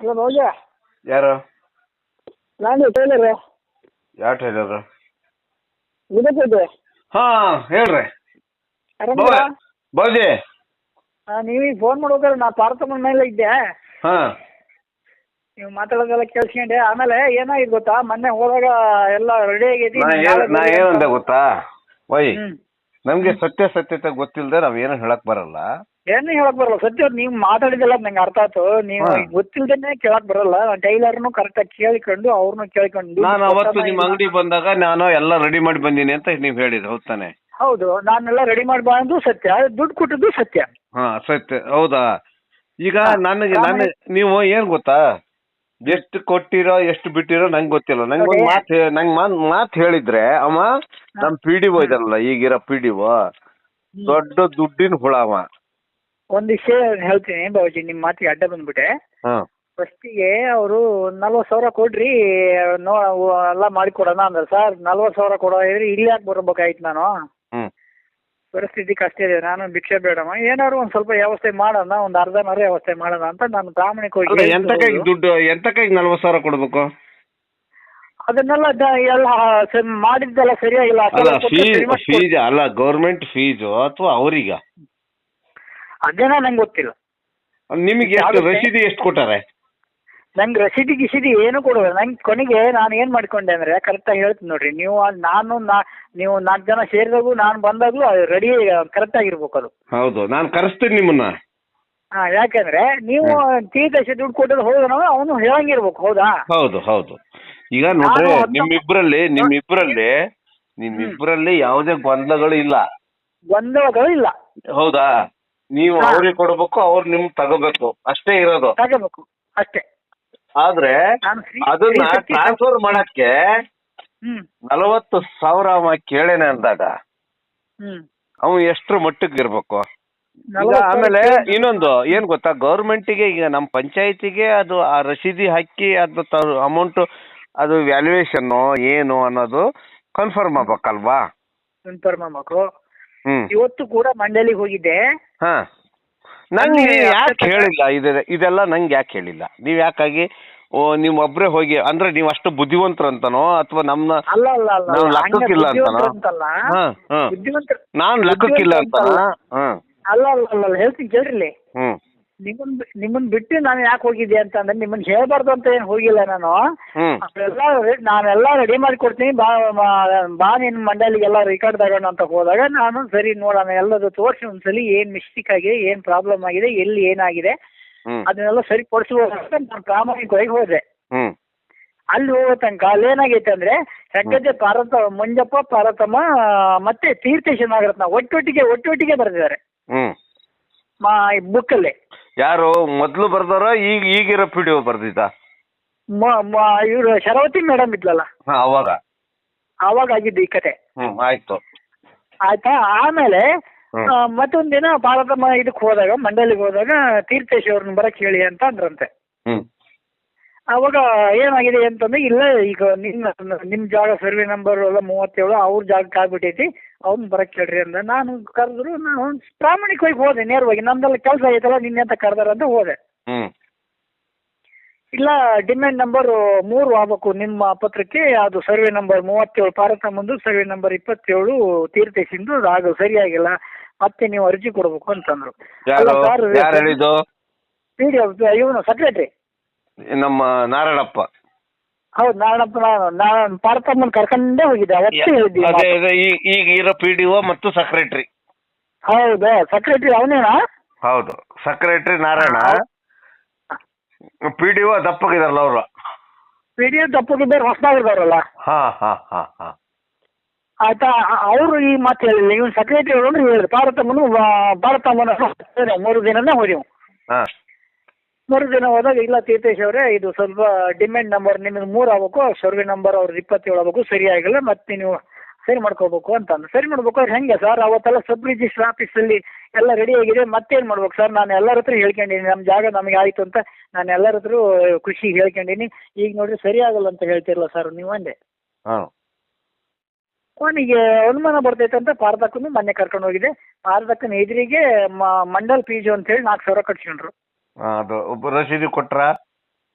Hello ಮೌಜ ಯಾರು? ನಾನು tailor. ಯಾವ ಟೈಲರ್? ಗುಡತಿದ್ದೆ ಹಾ ಹೇಳ್ರಿ. ಬೌಜಿ ನೀವೀಗ ಫೋನ್ ಮಾಡ್ಬೇಕಾದ್ರೆ ನಾ ಪಾರ್ಥಮನ ಮೇಲೆ ಇದ್ದೆ. ಹಾ. ನೀವು ಮಾತಾಡೋದೆಲ್ಲ ಕೇಳಿಸ್ಕೊಂಡೆ. ಆಮೇಲೆ ಏನಾಗಿದೆ ಗೊತ್ತಾ? ಮೊನ್ನೆ ಹೋದಾಗ ಎಲ್ಲ ರೆಡಿ ಆಗೈತಿ. ನಾ ಏನಂದೆ. ಗೊತ್ತಾ? ವೈ ನಮ್ಗೆ ಸತ್ಯ ಸತ್ಯತೆ ಗೊತ್ತಿಲ್ಲದೆ ನಾವ್ ಏನು ಹೇಳಕ್ ಬರಲ್ಲ. ಏನು ಹೇಳಕ್ ಬರಲ್ಲ. ಸತ್ಯ ನೀವು ಮಾತಾಡಿದೆಲ್ಲ ನಂಗೆ ಅರ್ಥ ಆಯ್ತು. ನೀವ್ ಹಾ. ಗೊತ್ತಿಲ್ದೇನೆ ಕೇಳಕ್ ಬರಲ್ಲ. ಟೈಲರ್ನು ಕರೆಕ್ಟಾಗಿ ಕೇಳಿಕೊಂಡು ಅವ್ರನ್ನು ಕೇಳ್ಕೊಂಡು ನಾನು ಅವತ್ತು ನಿಮ್ಮ ಅಂಗಡಿ ಬಂದಾಗ ನಾನು ಎಲ್ಲ ರೆಡಿ ಮಾಡಿ ಬಂದೀನಿ ಅಂತ ನೀವ್ ಹೇಳಿದ್ರು ಹೌದ್ ತಾನೆ? ಹೌದು. ನಾನೆಲ್ಲ ರೆಡಿ ಮಾಡಿ ಬಂದು ಸತ್ಯ. ದುಡ್ಡು ಕೊಟ್ಟದ್ದು ಸತ್ಯ. ಹಾ ಸತ್ಯ. ಹೌದಾ? ಈಗ ನನಗೆ ನನ್ನ ನೀವು ಏನ್ ಗೊತ್ತಾ? ಎಷ್ಟು ಕೊಟ್ಟಿರೋ ಎಷ್ಟು ಬಿಟ್ಟಿರೋ ನಂಗೆ ಗೊತ್ತಿಲ್ಲ. ನಂಗೆ ಒಂದು. ಮಾತು ನಂಗೆ ಮಾತು ಹೇಳಿದ್ರೆ ಅಮ್ಮ ನಮ್ಮ ಪಿ ಡಿ ಒ ಇದಲ್ಲ ಈಗಿರೋ ಪಿ ಡಿ ಒ ದೊಡ್ಡ ದುಡ್ಡಿನ ಹುಳ ಅವ ಒಂದು ವಿಷಯ ಹೇಳ್ತೀನಿ ಬಾಬಾಜಿ ನಿಮ್ಮ ಮಾತಿಗೆ ಅಡ್ಡ ಬಂದ್ಬಿಟ್ಟೆ. ಫಸ್ಟಿಗೆ ಅವರು ನಲ್ವತ್ ಸಾವಿರ ಕೊಡ್ರಿ ನೋ ಎಲ್ಲ ಮಾಡಿಕೊಡೋಣ ಅಂದ್ರೆ. ಸರ್ ನಲ್ವತ್ ಸಾವಿರ ಕೊಡೋ ಹೇಳಿ ಇಲ್ಲಿ ಯಾಕೆ ಬರಬೇಕಾಯ್ತು ನಾನು? ಪರಿಸ್ಥಿತಿ ಕಷ್ಟ ಇದೆ ನಾನು ಭಿಕ್ಷೆ ಬೇಡಮ್ಮ. ಏನಾದ್ರು ಒಂದು ಸ್ವಲ್ಪ ವ್ಯವಸ್ಥೆ ಮಾಡೋಣ ಒಂದು ಅರ್ಧನಾರು ವ್ಯವಸ್ಥೆ ಮಾಡೋಣ ಅಂತ ನಾನು ಪ್ರಾಮಾಣಿಕವಾಗಿ ಹೋಗಿ ಹೇಳ್ತಾ ಎಂತ ಕೈಗೆ ದುಡ್ಡು ಎಂತ ಕೈಗೆ ನಲ್ವತ್ತು ಸಾವಿರ ಕೊಡ್ಬೇಕು? ಅದನ್ನೆಲ್ಲ ಎಲ್ಲ ಸ- ಮಾಡಿದ್ದೆಲ್ಲ ಸರಿಯಾಗಿಲ್ಲ. ಅಲ್ಲ. ಫೀಸ್ ಅಲ್ಲ ಗೌರ್ಮೆಂಟ್ ಫೀಸು ಅಥವಾ ಅವರಿಗ? ಅದೇನೋ ನಂಗೆ ಗೊತ್ತಿಲ್ಲ. ನಿಮಗೆ ಎಷ್ಟು? ರಸೀದಿ ಎಷ್ಟು ಕೊಟ್ಟಾರೆ? ನಂಗೆ ರಸೀದಿ ಗಿಸೀದಿ ಏನು ಕೊಡೋಲ್ಲ ನಂಗೆ ಕೊನೆಗೆ ನಾನು ಏನು ಮಾಡ್ಕೊಂಡೆ ಅಂದ್ರೆ ಕರೆಕ್ಟಾಗಿ ಹೇಳ್ತೀನಿ ನೋಡ್ರಿ. ನೀವು ನಾನು ನಾ ನೀವು ನಾಲ್ಕು ಜನ ಸೇರಿದಾಗೂ ನಾನು ಬಂದಾಗಲೂ ರೆಡಿ ಕರೆಕ್ಟಾಗಿರ್ಬೇಕು ಅದು. ಹೌದು ನಾನು ಕರೆಸ್ತೀನಿ ನಿಮ್ಮನ್ನ. ಹಾ ಯಾಕಂದ್ರೆ ನೀವು ತೀರ್ಥ ದುಡ್ಡು ಕೊಟ್ಟದ್ದು ಹೋದ್ರೆ ಅವನು ಹೇಳಂಗಿರ್ಬೇಕು ಹೌದಾ? ಹೌದು ಹೌದು. ಈಗ ನೋಡ್ರಿ ನಾನು ಅದನ್ನ- ನಿಮ್ಮಿಬ್ರಲ್ಲಿ ನಿಮ್ಮಿಬ್ರಲ್ಲಿ ನಿಮ್ಮಿಬ್ರಲ್ಲಿ ಯಾವುದೇ ಗೊಂದಲಗಳು ಇಲ್ಲ. ಗೊಂದಲಗಳು ಇಲ್ಲ. ಹೌದಾ? ನೀವು. ಅವ್ರಿಗೆ ಕೊಡ್ಬೇಕು ಅವ್ರು ನಿಮ್ ತಗೋಬೇಕು. ಅಷ್ಟೇ ಇರೋದು. ತಗೋಬೇಕು. ಅಷ್ಟೇ. ಆದ್ರೆ ನಾನು free- ಅದನ್ನ free ಶಕ್ತಿ- ಟ್ರಾನ್ಸ್ಫರ್ ಮಾಡಕ್ಕೆ ಹ್ಮ್. ನಲವತ್ತು ಸಾವಿರ ಅವ ಕೇಳೇನೆ ಅಂದಾಗ ಹ್ಮ್. ಅವ ಎಷ್ಟ್ರ ಮಟ್ಟಕ್ಕೆ ಇರ್ಬೇಕು? ಈಗ ನಲವತ್ತು ಆಮೇಲೆ ಇನ್ನೊಂದು ಏನ್ ಗೊತ್ತಾ? ಗೌರ್ಮೆಂಟಿಗೆ ಈಗ ನಮ್ಮ ಪಂಚಾಯತಿಗೆ ಅದು ಆ ರಸೀದಿ ಹಾಕಿ ಅದು ಅಮೌಂಟ್ ಅದು ವ್ಯಾಲ್ಯೂಯೇಷನ್ ಏನು ಅನ್ನೋದು ಕನ್ಫರ್ಮ್ ಆಗ್ಬೇಕಲ್ವಾ? ಕನ್ಫರ್ಮ್ ಮಾಡ್ಬೇಕು ಹ್ಮ್. ಇವತ್ತು ಕೂಡ ಮಂಡಳಿಗೆ ಹೋಗಿದ್ದೆ. ಹಾ. ನಂಗೆ ಯಾಕೆ ಹೇಳಿಲ್ಲ ಇದೆ ಇದೆಲ್ಲ ನಂಗೆ ಯಾಕೆ ಹೇಳಿಲ್ಲ? ನೀವ್ ಯಾಕಾಗಿ ಓ ನೀವ್ ಒಬ್ರೇ ಹೋಗಿ ಅಂದ್ರೆ ನೀವ್ ಅಷ್ಟು ಬುದ್ಧಿವಂತರಂತನೋ ಅಥವಾ ನಮ್ನ ಅಲ್ಲ ಅಲ್ಲ ಅಲ್ಲ. ನಾವು ಹಂಗೆ ಲೆಕ್ಕಕ್ಕಿಲ್ಲ ಅಂತನೋ? ಬುದ್ಧಿವಂತರು ಅಂತಲ್ಲ ಹಾ ಹಾ. ಬುದ್ಧಿವಂತರು ನಾನ್ ಲೆಕ್ಕಕ್ಕಿಲ್ಲ ಅಂತನೋ? ಹ್ಮ್ ಅಲ್ಲ ಅಲ್ಲ ಅಲ್ಲ ಅಲ್ಲ. ಹೇಳ್ತೀನಿ ಕೇಳ್ರಿ ಹ್ಮ್. ನಿಮ್ಮನ್ ಬಿ- ನಿಮ್ಮನ್ ಬಿಟ್ಟು ನಾನು ಯಾಕೆ ಹೋಗಿದ್ದೆ ಅಂತಂದ್ರೆ ನಿಮ್ಮನ್ ಹೇಳ್ಬಾರ್ದು ಅಂತ ಏನು ಹೋಗಿಲ್ಲ ನಾನು. re- ನಾನೆಲ್ಲ ರೆಡಿ ಮಾಡಿ ಕೊಡ್ತೀನಿ ಬಾ ಬಾ ನಿನ್ನ ಮಂಡಳಿಗೆಲ್ಲ ರೆಕಾರ್ಡ್ ತಗೊಂಡು ಅಂತ ಹೋದಾಗ ನಾನು ಸರಿ ನೋಡೋಣ ಎಲ್ಲದು ತೋರಿಸಿ ಒಂದ್ಸಲಿ ಏನ್ ಮಿಸ್ಟೇಕ್ ಆಗಿದೆ ಏನ್ ಪ್ರಾಬ್ಲಮ್ ಆಗಿದೆ ಎಲ್ಲಿ ಏನಾಗಿದೆ ಅದನ್ನೆಲ್ಲ ಸರಿ ಅಂತ ನಾನು ಪ್ರಾಮಾಣಿಕವಾಗಿ ಹೋದೆ. ಅಲ್ಲಿ ಹೋಗೋ ತನಕ ಅಲ್ಲಿ ಏನಾಗೈತೆ ಅಂದ್ರೆ ಹೆಗ್ಗದ್ದೆ ಪಾರ್ವತ ಮಂಜಪ್ಪ ಪಾರತಮ್ಮ ಮತ್ತೆ ತೀರ್ಥೇಶ ನಾಗರತ್ನ ಒಟ್ಟೊಟ್ಟಿಗೆ ಒಟ್ಟೊಟ್ಟಿಗೆ ಬರೆದಿದ್ದಾರೆ ಬುಕ್ಕಲ್ಲಿ ಯಾರು? ಮೊದ್ಲು ಬರ್ದಾರ ಈಗ ಈಗಿರೋ ಪಿಡಿಒ ಬರ್ದಿದ್ದ? ಇವರು ಶರಾವತಿ ಮೇಡಮ್ ಇದ್ಲಲ್ಲ? ಅವಾಗ. ಅವಾಗ ಆವಾಗ ಆಗಿದ್ದು ಈ ಕತೆ. ಹ್ಮ್ ಆಯ್ತು. ಆಯ್ತಾ? ಆಮೇಲೆ ಹ್ಮ್. ಆ, ಮತ್ತೊಂದ್ ದಿನ ಪಾರ್ವತಮ್ಮ ಇದಕ್ಕೆ ಹೋದಾಗ ಮಂಡಳಿಗೆ ಹೋದಾಗ ತೀರ್ಥೇಶ್ ಅವ್ರನ್ನ ಬರಕ್ ಹೇಳಿ ಅಂತ ಅಂದ್ರಂತೆ. ಹ್ಮ್. ಅವಾಗ ಏನಾಗಿದೆ ಅಂತಂದ್ರೆ ಇಲ್ಲ ಈಗ ನಿಮ್ಮ ನಿಮ್ಮ ಜಾಗ ಸರ್ವೆ ನಂಬರ್ ಎಲ್ಲ ಮೂವತ್ತೇಳು ಅವ್ರ ಜಾಗಕ್ಕೆ ಆಗ್ಬಿಟ್ಟೈತಿ ಅವ್ನ ಬರಕ್ ಕೇಳ್ರಿ ಅಂದ. ನಾನು ಕರೆದ್ರು ನಾನು ಪ್ರಾಮಾಣಿಕವಾಗಿ ಹೋದೆ ನೇರವಾಗಿ. ನಮ್ದೆಲ್ಲ ಕೆಲಸ ಐತಲ್ಲ ನಿನ್ನೆ ಅಂತ ಕರ್ದಾರ ಅಂತ ಹೋದೆ. ಹ್ಮ್. ಇಲ್ಲ ಡಿಮ್ಯಾಂಡ್ ನಂಬರ್ ಮೂರು ಆಗ್ಬೇಕು ನಿಮ್ಮ ಪತ್ರಕ್ಕೆ. ಅದು ಸರ್ವೆ ನಂಬರ್ ಮೂವತ್ತೇಳು ಪಾರತಮ್ಮಂದು ಸರ್ವೆ ನಂಬರ್ ಇಪ್ಪತ್ತೇಳು ತೀರ್ಥೇಶಿಂದು ಅದು ಸರಿಯಾಗಿಲ್ಲ. ಮತ್ತೆ ನೀವು ಅರ್ಜಿ ಕೊಡ್ಬೇಕು ಅಂತಂದ್ರು. ಯಾರು? ಯಾರು ಹೇಳಿದ್ದು? ಪಿ ಇವನು ಸೆಕ್ರೆಟ್ರಿ ನಮ್ಮ ನಾರಾಯಣಪ್ಪ. ಹೌದು ನಾರಾಯಣಪ್ಪ ನಾನು ಪಾರತಮ್ಮನ ಕರ್ಕೊಂಡೇ ಹೋಗಿದ್ದೆ ಅವತ್ತೇ ಹೇಳಿದ್ದೆ ಅದೇ ಮಾತು. ಅದೇ ಈ- ಈಗ ಇರೋ ಪಿ ಡಿ ಒ ಮತ್ತು ಸೆಕ್ರೆಟರಿ ಹೌದು ಸೆಕ್ರೆಟ್ರಿ ಅವನೇನಾ? ಹೌದು secretary Narayana. P D O ದಪ್ಪಗಿದಾರಲ್ಲ ಅವರು. ಪಿ ಡಿ ಎಫ್ ತಪ್ಪಗಿದ್ದಾರೆ ಹೊಸದಾಗಿದ್ದಾರಲ್ಲ ಹಾ ಹಾ ಹಾ ಹಾ. ಆಯ್ತಾ ಅವರು ಈ ಮಾತು ಹೇಳಿಲ್ಲ. ಇವನು ಸೆಕ್ರೆಟರಿ ಅವರು ಹೇಳಿದ್ರು. ಪಾರತಮ್ಮನು ಪಾರತಮ್ಮನ ಮೂರು ದಿನನೇ ಹೋದೆವು. ಹಾ. ಮೂರು ದಿನ ಹೋದಾಗ ಇಲ್ಲ ತೀರ್ಥೇಶ್ ಅವರೇ ಇದು ಸ್ವಲ್ಪ ಡಿಮ್ಯಾಂಡ್ ನಂಬರ್ ನಿಮಗೆ ಮೂರು ಆಗ್ಬೇಕು ಸರ್ವೆ ನಂಬರ್ ಅವ್ರದ್ದು ಇಪ್ಪತ್ತೇಳು ಆಗ್ಬೇಕು ಸರಿಯಾಗಿಲ್ಲ ಮತ್ತೆ ನೀವು ಸರಿ ಮಾಡ್ಕೋಬೇಕು ಅಂತಂದು. ಸರಿ ಮಾಡ್ಬೇಕು ಅವ್ರು ಹೆಂಗೆ ಸರ್? ಅವತ್ತೆಲ್ಲ ಸಬ್ ರಿಜಿಸ್ಟರ್ ಆಫೀಸಲ್ಲಿ ಎಲ್ಲ ರೆಡಿ ಆಗಿದೆ ಮತ್ತೇನು ಮಾಡ್ಬೇಕು ಸರ್? ನಾನು ಎಲ್ಲರ ಹತ್ರ ಹೇಳ್ಕೊಂಡಿನಿ ನಮ್ಮ ಜಾಗ ನಮಗೆ ಆಯಿತು ಅಂತ ನಾನು ಎಲ್ಲರ ಹತ್ರ ಖುಷಿ ಹೇಳ್ಕೊಂಡಿನಿ ಈಗ ನೋಡ್ರಿ ಸರಿ ಆಗಲ್ಲ ಅಂತ ಹೇಳ್ತಿರಲ್ಲ ಸರ್ ನೀವು ಅಂದೆ. ಹಾಂ. ಅವನಿಗೆ ಅನುಮಾನ ಬರ್ತೈತೆ ಅಂತ ಪಾರದಕ್ಕೂ ಮೊನ್ನೆ ಕರ್ಕೊಂಡು ಹೋಗಿದೆ. ಪಾರದಕ್ಕನ ಎದುರಿಗೆ ಮಂಡಲ್ ಪಿ ಫೀಜು ಅಂತೇಳಿ ನಾಲ್ಕು ಸಾವಿರ ಕಟ್ಸ್ಕೊಂಡ್ರು. ಅದು ಒಬ್ಬ ರಸೀದಿ ಕೊಟ್ರ?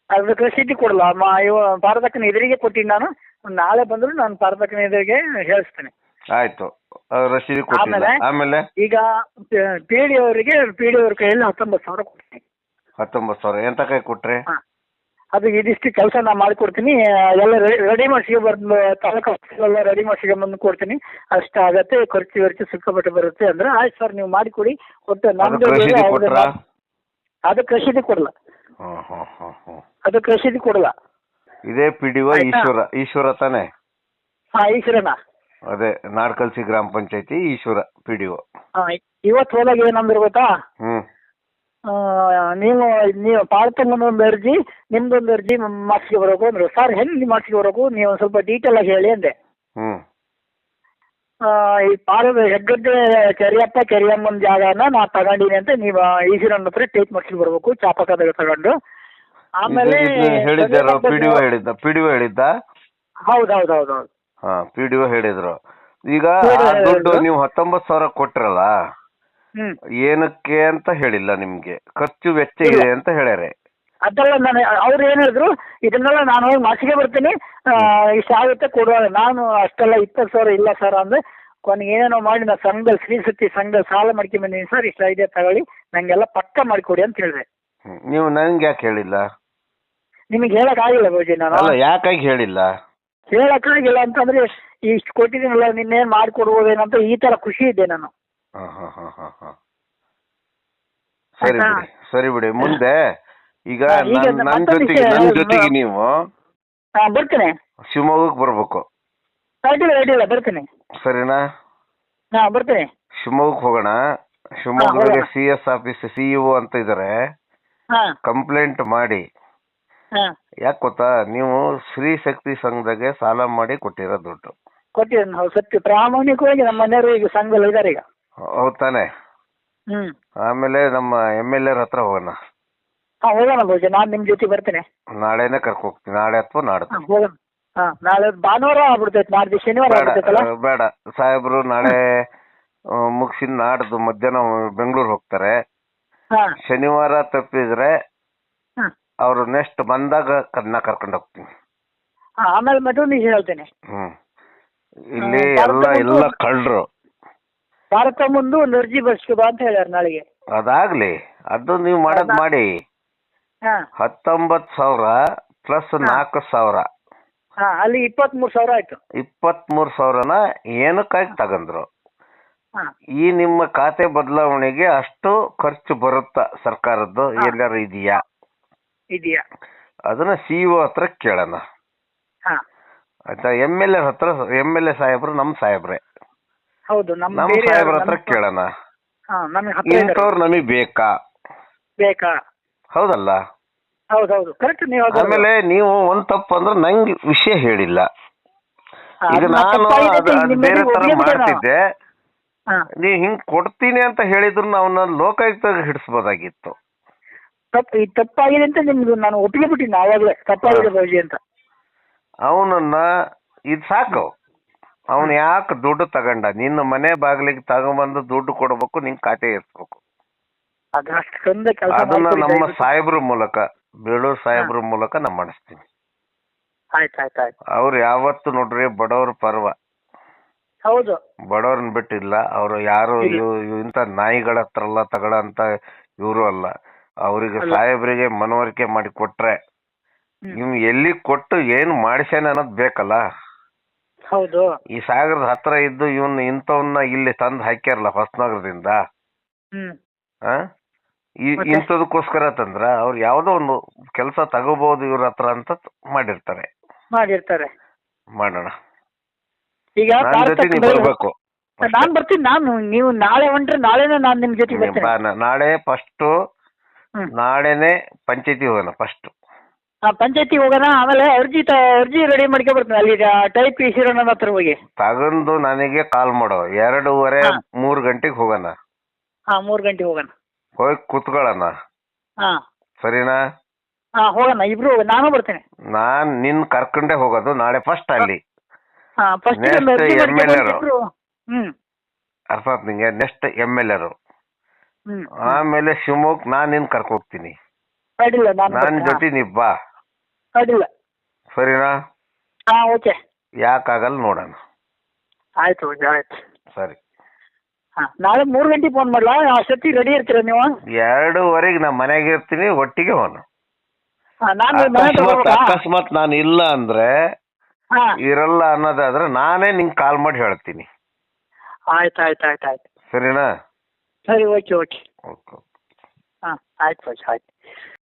ಅದಕ್ಕೆ ರಸೀದಿ ಕೊಡಲ್ಲ. ಮಾ ಇವ ಪಾರದಕ್ಕನ ಎದುರಿಗೆ ಕೊಟ್ಟಿನಿ ನಾನು. ನಾಳೆ ಬಂದ್ರು ನಾನು ಪಾರದಕ್ಕನ ಎದುರಿಗೆ ಹೇಳಿಸ್ತೇನೆ. ಆಯ್ತು. ಆ, ರಸೀದಿ ಕೊಟ್ಟಿಲ್ಲ. ಆಮೇಲೆ? ಆಮೇಲೆ? ಈಗ ಪಿ ಡಿ ಅವರಿಗೆ ಪಿ ಡಿ ಅವ್ರ ಕೈಯಲ್ಲಿ ಹತ್ತೊಂಬತ್ತು ಸಾವಿರ ಕೊಡ್ತೀನಿ. ಹತ್ತೊಂಬತ್ತು ಸಾವಿರ. ಎಂತ ಕೈ ಕೊಟ್ರಿ? ಹಾಂ. ಅದು ಇದಿಷ್ಟು ಕೆಲಸ ನಾ ಮಾಡಿಕೊಡ್ತೀನಿ ಎಲ್ಲ ರೆಡಿ ಮಾಡಿಸಿಗೆ ಬಂದು ತಾಲೂಕು ಎಲ್ಲ ರೆಡಿ ಮಾಡಿಸಿಗೆ ಬಂದು ಕೊಡ್ತೀನಿ. ಅಷ್ಟ ಆಗತ್ತೆ ಖರ್ಚು ಖರ್ಚು ಸಿಕ್ಕಾಪಟ್ಟೆ ಬರುತ್ತೆ ಅಂದ್ರೆ ಆಯ್ತು ಸರ್ ನೀವು ಮಾಡಿಕೊಡಿ ಕೊಟ್ಟು ನಮ್ದು ರಸೀದಿ ಕೊಟ್ರಾ. ಅದಕ್ಕೆ ರಸೀದಿ ಕೊಡಲ್ಲ. ಹ್ಮ್ ಹ್ಮ್ ಹ್ಮ್ ಹ್ಮ್ ಅದಕ್ಕೆ ರಸೀದಿ ಕೊಡಲ್ಲ. ಇದೇ ಪಿ ಡಿ ಆಯ್ತಾ? ಈಶ್ವರ ಈಶ್ವರ ತಾನೆ? ಹಾ ಈಶ್ವರನ. ಅದೇ ನಾಡ್ಕಲ್ಸಿ ಗ್ರಾಮ ಪಂಚಾಯತಿ ಈಶ್ವರ ಪಿ ಡಿ ಹಾಂ ಇವತ್ತು ಹೋದಾಗ ಏನಂದ್ರೆ ಗೊತ್ತಾ? ಹ್ಮ್. ಆ, ನೀವು ನೀವು ಪಾಳ್ತಮ್ಮನ ಒಂದು ಅರ್ಜಿ ನಿಮ್ದೊಂದು ಅರ್ಜಿ ಮಾಡಿಸಿಗೆ ಬರಬೇಕು ಅಂದ್ರು. ಸರ್ ಹೆಂಗೆ ಮಾಡಿಸಿಗೆ ಬರಬೇಕು ನೀವು ಒಂದು ಸ್ವಲ್ಪ ಡೀಟೇಲ್ ಆಗಿ ಹೇಳಿ ಅಂದೆ. ಹ್ಮ್. ಈ ಪಾರದ ಹೆಗ್ಗದ್ದೆ ಕೆರಿಯಪ್ಪ ಕೆರಿಯಮ್ಮನ ಜಾಗನ ನಾ ತಗೊಂಡಿನಿ ಅಂತ ನೀವು ಈಶ್ವರನ ಹತ್ರ ಟೇಪ್ ಮಾಡ್ಸಿ ಬರ್ಬೇಕು ಚಾಪಕದಾಗ ತಗೊಂಡು. ಆಮೇಲೆ ಹೇಳಿದ್ದಾರ ಪಿಡಿಓ ಡಿ ಹೇಳಿದ್ದ ಪಿಡಿಒ ಹೇಳಿದ್ದ ಹೌದು ಹೌದು ಹೌದು ಹೌದು ಹಾ ಪಿಡಿಓ ಡಿ ಹೇಳಿದ್ರು. ಈಗ ಆ ದುಡ್ಡು ನೀವು ಹತ್ತೊಂಬತ್ತು ಸಾವಿರ ಕೊಟ್ರಲ್ಲ ಹ್ಮ್. ಏನಕ್ಕೆ ಅಂತ ಹೇಳಿಲ್ಲ ನಿಮ್ಗೆ. ಖರ್ಚು ವೆಚ್ಚ ಇದೆ ಅಂತ ಹೇಳ್ಯಾರೆ. ಅದೆಲ್ಲ ನಾನು ಅವ್ರು ಏನು ಹೇಳಿದ್ರು ಇದನ್ನೆಲ್ಲ ನಾನು ಹೋಗಿ ಮಾಸಿಗೆ ಬರ್ತೀನಿ. ಇಷ್ಟು ಆಗುತ್ತೆ ಕೊಡುವ. ನಾನು ಅಷ್ಟೆಲ್ಲ ಇಪ್ಪತ್ತು ಸಾವಿರ ಇಲ್ಲ ಸರ್ ಅಂದ್ರೆ ಕೊನೆಗೆ ಏನೇನೋ ಮಾಡಿ ನಾನು ಸಂಘದಲ್ಲಿ ಶ್ರೀ ಸತಿ ಸಂಘದಲ್ಲಿ ಸಾಲ ಮಾಡ್ಕೊಂಬಂದಿನಿ ಸರ್. ಇಷ್ಟ ಇದೆ ತಗೊಳ್ಳಿ. ನಂಗೆಲ್ಲ ಪಕ್ಕ ಮಾಡಿಕೊಡಿ ಅಂತ ಹೇಳಿದೆ. ನೀವು ನಂಗೆ ಯಾಕೆ ಹೇಳಿಲ್ಲ? ನಿಮಗೆ ಹೇಳಕ್ಕಾಗಿಲ್ಲ ಬೋಜಿ ನಾನು. ಅಲ್ಲ ಯಾಕಾಗಿ ಹೇಳಿಲ್ಲ? ಹೇಳಕ್ಕಾಗಿಲ್ಲ ಅಂತಂದ್ರೆ ಇಷ್ಟು ಕೊಟ್ಟಿದ್ದೀನಲ್ಲ ನಿನ್ನೇನು ಮಾಡಿಕೊಡ್ಬೋದೇನಂತ ಈ ತರ ಖುಷಿ ಇದ್ದೆ ನಾನು. ಹಾಂ ಹಾಂ ಹಾಂ ಹಾಂ ಹಾ. ಸರಿ ಬಿಡಿ ಸರಿ ಬಿಡಿ. ಮುಂದೆ ಈಗ ಈಗ ನನ್ ನನ್ ಮತ್ತೊಂದು ಜೊತೆಗೆ ವಿಷಯ ನನ್ ಜೊತೆಗೆ ನೀವು ಹಾ ಬರ್ತೀನಿ. ಶಿವಮೊಗ್ಗಕ್ಕೆ ಬರ್ಬೇಕು. ಅಡ್ಡಿಲ್ಲ ಅಡ್ಡಿಲ್ಲ ಬರ್ತೀನಿ. ಸರಿನಾ? ಹಾ ಬರ್ತೀನಿ. ಶಿವಮೊಗ್ಗಕ್ಕೆ ಹೋಗೋಣ. ಶಿವಮೊಗ್ಗದಲ್ಲಿ ಹೋಗೋಣ. ಸಿ ಎಸ್ ಆಫೀಸ್ ಸಿಇಒ ಅಂತ ಇದ್ದಾರೆ ಹಾ. ಕಂಪ್ಲೇಂಟ್ ಮಾಡಿ. ಹಾ. ಯಾಕೆ ಗೊತ್ತಾ? ನೀವು ಸ್ತ್ರೀ ಶಕ್ತಿ ಸಂಘದಾಗೆ ಸಾಲ ಮಾಡಿ ಕೊಟ್ಟಿರೋ ದುಡ್ಡು. ಕೊಟ್ಟಿದ್ದೀನಿ ಹೌದು ಸತ್ಯ. ಪ್ರಾಮಾಣಿಕವಾಗಿ ನಮ್ಮ ಮನೆಯವರು ಈಗ ಸಂಘದಲ್ಲಿ ಇದ್ದಾರೆ ಈಗ. ಹೌದ್ ತಾನೆ? ಆಮೇಲೆ ನಮ್ಮ ಎಂ ಎಲ್ ಎರ್ ಹತ್ರ ಹೋಗೋಣ. ಹಾ ಹೋಗೋಣ ನಾನು ನಿಮ್ಮ ಜೊತೆ ಬರ್ತೇನೆ. ನಾಳೆನೆ ಕರ್ಕೊ ಹೋಗ್ತೀನಿ ನಾಳೆ ಅಥವಾ ನಾಡ್ದು. ಹಾ ಹೋಗೋಣ. ಹಾ ನಾಳೆ ಭಾನುವಾರ ಆಗ್ಬಿಡ್ತೈತೆ. ನಾಡ್ದು ಶನಿವಾರ ಬೇಡ ಆಗ್ಬಿಡ್ತೈತಲ್ಲ? ಆ, ಬೇಡ. ಸಾಹೇಬ್ರು ನಾಳೆ ಮುಗಿಸಿ ನಾಡ್ದು ಮಧ್ಯಾಹ್ನ ಬೆಂಗಳೂರು ಹೋಗ್ತಾರೆ. ಹಾ. ಶನಿವಾರ ತಪ್ಪಿದ್ರೆ ಹಾ. ಅವ್ರು ನೆಕ್ಸ್ಟ್ ಬಂದಾಗ ಕನ್ನ ಕರ್ಕೊಂಡು ಹೋಗ್ತೀನಿ. ಹಾ ಆಮೇಲೆ ಮತ್ತೊಂದು ವಿಷಯ ಹೇಳ್ತೇನೆ. ಹ್ಮ್. ಇಲ್ಲಿ ಆ, ಎಲ್ಲ ಎಲ್ಲ ಬಂದು- ಕಳ್ರು. ಭಾರತ ಮುಂದೆ ಒಂದು ಅರ್ಜಿ ಬರ್ಸ್ಕೊ ಬಾ ಅಂತ ಹೇಳ್ಯಾರ ನಾಳೆಗೆ. ಅದಾಗ್ಲಿ. ಅದು ನೀವು ಮಾಡೋದ್ ಮಾಡಿ. ಹಾ. ಹತ್ತೊಂಬತ್ತು ಸಾವಿರ ಪ್ಲಸ್. ನಾಲ್ಕು ಸಾವಿರ. ಹಾ ಅಲ್ಲಿ ಇಪ್ಪತ್ಮೂರು ಸಾವಿರ ಆಯ್ತು. ಇಪ್ಪತ್ಮೂರು ಸಾವಿರನ ಏನಕ್ಕಾಗಿ ತಗಂದ್ರು? ಹಾ. ಈ ನಿಮ್ಮ ಖಾತೆ ಬದಲಾವಣೆಗೆ ಅಷ್ಟು ಖರ್ಚು ಬರುತ್ತಾ ಸರ್ಕಾರದ್ದು? ಹಾ. ಎಲ್ಲಾರು ಇದೆಯಾ? ಇದೆಯಾ? ಅದನ್ನ ಸಿಇಒ ಹತ್ರ ಕೇಳೋಣ. ಹಾ. ಆಯ್ತಾ? ಎಂ ಎಲ್ ಎ ಹತ್ರ ಎಂ ಎಲ್ ಎ ಸಾಹೇಬ್ರು ನಮ್ಮ ಸಾಹೇಬ್ರೆ. ಹೌದು ನಮ್ಮ ನಮ್ಮ ಬೇರೆ ಸಾಹೇಬ್ರ ಹತ್ರ ಕೇಳೋಣ. ನಮಗೆ ಹತ್ರ ಇದ್ದಾರೆ. ಇಂಥವ್ರು ನಮಗೆ ಬೇಕಾ? ಬೇಕಾ? ಹೌದಲ್ಲ? ಹೌದು ಹೌದು ಕರೆಕ್ಟ್ ನೀವು ಅದು- ಆಮೇಲೆ ನೀವು ಒಂದ್ ತಪ್ಪು ಅಂದ್ರೆ ನಂಗೆ ವಿಷಯ ಹೇಳಿಲ್ಲ. ಈಗ ಅದು ನಾನು ತಪ್ಪಾಗಿದೆ ಅದು ಅದು ನಿಮ್ಮ ಬೇರೆ ತರ ಬಿಡೋಣ. ಮಾಡ್ತಿದ್ದೆ. ಹಾ. ನೀ ಹಿಂಗ್ ಕೊಡ್ತೀನಿ ಅಂತ ಹೇಳಿದ್ರು ಅವನ್ನ ಲೋಕಾಯುಕ್ತ ಹಿಡಿಸ್ಬೋದಾಗಿತ್ತು. ತಪ್ಪು ತಪ್ಪಾಗಿದೆ ಅಂತ ನಿಮ್ದು ನಾನು ಒಪ್ಪಿಗೆ ಬಿಟ್ಟಿನಿ ಆವಾಗಲೇ ತಪ್ಪಾಗಿದೆ ಬಾಬುಜಿ ಅಂತ. ಅವನನ್ನ ಇದು ಸಾಕು. ಅವನು ಯಾಕೆ ದುಡ್ಡು ತಗೊಂಡ? ನಿನ್ನ ಮನೆ ಬಾಗಿಲಿಗೆ ತಗೊಂಬಂದು ದುಡ್ಡು ಕೊಡ್ಬೇಕು ನಿನ್ ಖಾತೆ ಇರ್ಸ್ಬೇಕು. ಅದು ಅಷ್ಟು ಚಂದ ಕೆಲಸ ಅದನ್ನ ನಮ್ಮ ಸಾಹೇಬ್ರ ಮೂಲಕ ಬೇಳೂರ್ ಸಾಹೇಬ್ರ ಮೂಲಕ ನಾ ಮಾಡಿಸ್ತೀನಿ. ಆಯ್ತು ಆಯ್ತು ಆಯ್ತು ಅವ್ರು ಯಾವತ್ತು ನೋಡ್ರಿ ಬಡವ್ರ ಪರ್ವ. ಹೌದು. ಬಡವ್ರನ್ನ ಬಿಟ್ಟಿಲ್ಲ ಅವರು ಯಾರು. ಇವ್- ಇವ್ ಇಂಥ ನಾಯಿಗಳ ಹತ್ರ ಎಲ್ಲ ತಗೊಳ ಅಂತ ಇವರು ಅಲ್ಲ. ಅವರಿಗೆ. ಸಾಹೇಬ್ರಿಗೆ ಮನವರಿಕೆ ಮಾಡಿ ಕೊಟ್ರೆ ಹ್ಮ್. ಇವ್ ಎಲ್ಲಿ ಕೊಟ್ಟು ಏನು ಮಾಡಿಸೇನೆ ಅನ್ನೋದ್ ಬೇಕಲ್ಲ? ಹೌದು. ಈ ಸಾಗರದ ಹತ್ರ ಇದ್ದು ಇವನ್ ಇಂಥವನ್ನ ಇಲ್ಲಿ ತಂದು ಹಾಕ್ಯಾರಲ್ಲ ಹೊಸನಗರದಿಂದ? ಹ್ಮ್. ಆ? ಈ ಮತ್ತೆ? ಇಂಥದಕ್ಕೋಸ್ಕರ ತಂದ್ರ ಅವ್ರು ಯಾವ್ದೋ ಒಂದು ಕೆಲಸ ತಗೋಬಹುದು ಇವ್ರ ಹತ್ರ ಅಂತ ಮಾಡಿರ್ತಾರೆ. ಮಾಡಿರ್ತಾರೆ. ಮಾಡೋಣ. ಈಗ ನನ್ ಜೊತೆ ಬರ್ಬೇಕು. ನಾನ್ ಬರ್ತೀನಿ ನಾನು ನೀವು ನಾಳೆ ಹೊಂಟ್ರೆ ನಾಳೆನೇ ನಾನು ನಿಮ್ ಜೊತೆ ನೀ ಬರ್ತೀನಿ. ನಾ- ನಾಳೆ ಫಸ್ಟ್ ಹ್ಮ್. ನಾಳೆನೆ ಪಂಚಾಯತಿ ಹೋಗೋಣ ಫಸ್ಟ್ ಆ ಪಂಚಾಯತಿ ಹೋಗೋಣ ಆಮೇಲೆ ಅರ್ಜಿ ತ ಅರ್ಜಿ ರೆಡಿ ಮಾಡ್ಕೊ ಬರ್ತೀನಿ. ಅಲ್ಲಿ ಟೈಪ್ ಈಶ್ವರನ ಹತ್ರ ಹೋಗಿ. ತಗೊಂಡು ನನಗೆ ಕಾಲ್ ಮಾಡೋ. ಎರಡೂವರೆ ಹಾ. ಮೂರ್ ಗಂಟೆಗೆ ಹೋಗೋಣ. ಹಾ ಮೂರ್ ಗಂಟೆಗೆ ಹೋಗೋಣ. ಹೋಗಿ ಕುತ್ಕೊಳ್ಳೋಣ. ಹಾ. ಸರಿನಾ? ಹಾ ಹೋಗೋಣ ಇಬ್ರು ಹೋಗೋಣ ನಾನು ಬರ್ತೀನಿ. ನಾನ್ ನಿನ್ ಕರ್ಕೊಂಡೇ ಹೋಗೋದು ನಾಳೆ ಫಸ್ಟ್ ಅಲ್ಲಿ. ಹಾ ಫಸ್ಟ್ Next ಅರ್ಜಿ MLA ಮಾಡ್ಕೊ ರು. ಇಬ್ರು ಹ್ಮ್. ಅರ್ಥ ನಿಂಗೆ? ನೆಕ್ಸ್ಟ್ ಎಂ ಎಲ್ ಎರು ಹ್ಮ್. ಆಮೇಲೆ ಶಿವಮೊಗ್ಗ ನಾನ್ ನಿನ್ ಕರ್ಕೊ ಹೋಗ್ತೀನಿ. ಅಡ್ಡಿಲ್ಲ ನಾನು ನಾನ್ ಬರ್ತೀನಿ. ಜೊತೆ ನೀ ಬಾ. ಅಡ್ಡಿಲ್ಲ ಸರಿನಾ? ಹಾಂ ಓಕೆ. ಯಾಕಾಗಲ್ಲ ನೋಡೋಣ. ಆಯ್ತು ಓಕೆ ಆಯ್ತು. ಸರಿ. ಹಾಂ ನಾಳೆ ಮೂರು ಗಂಟೆಗೆ ಫೋನ್ ಮಾಡಲಾ? ಅಷ್ಟೊತ್ತಿಗೆ ರೆಡಿ ಇರ್ತೀರ ನೀವು? ಎರಡೂವರೆಗೆ ನಾ ಮನೆಗೆ ಇರ್ತೀನಿ ಒಟ್ಟಿಗೆ ಹೋನು ಹಾಂ ನಾನು ಮನೆ ಅಕಸ್ಮಾತ್ ತಗೋಬೇಕಾ? ಅಕಸ್ಮಾತ್ ನಾನು ಇಲ್ಲ ಅಂದ್ರೆ ಹಾಂ. ಇರಲ್ಲ ಅನ್ನೋದಾದ್ರೆ ನಾನೇ ನಿಂಗೆ ಕಾಲ್ ಮಾಡಿ ಹೇಳ್ತೀನಿ. ಆಯ್ತು ಆಯ್ತು ಆಯ್ತು ಆಯ್ತು. ಸರಿನಾ? ಸರಿ ಓಕೆ ಓಕೆ. ಓಕೆ ಹಾಂ ಆಯ್ತು ಓಕೆ ಆಯ್ತು.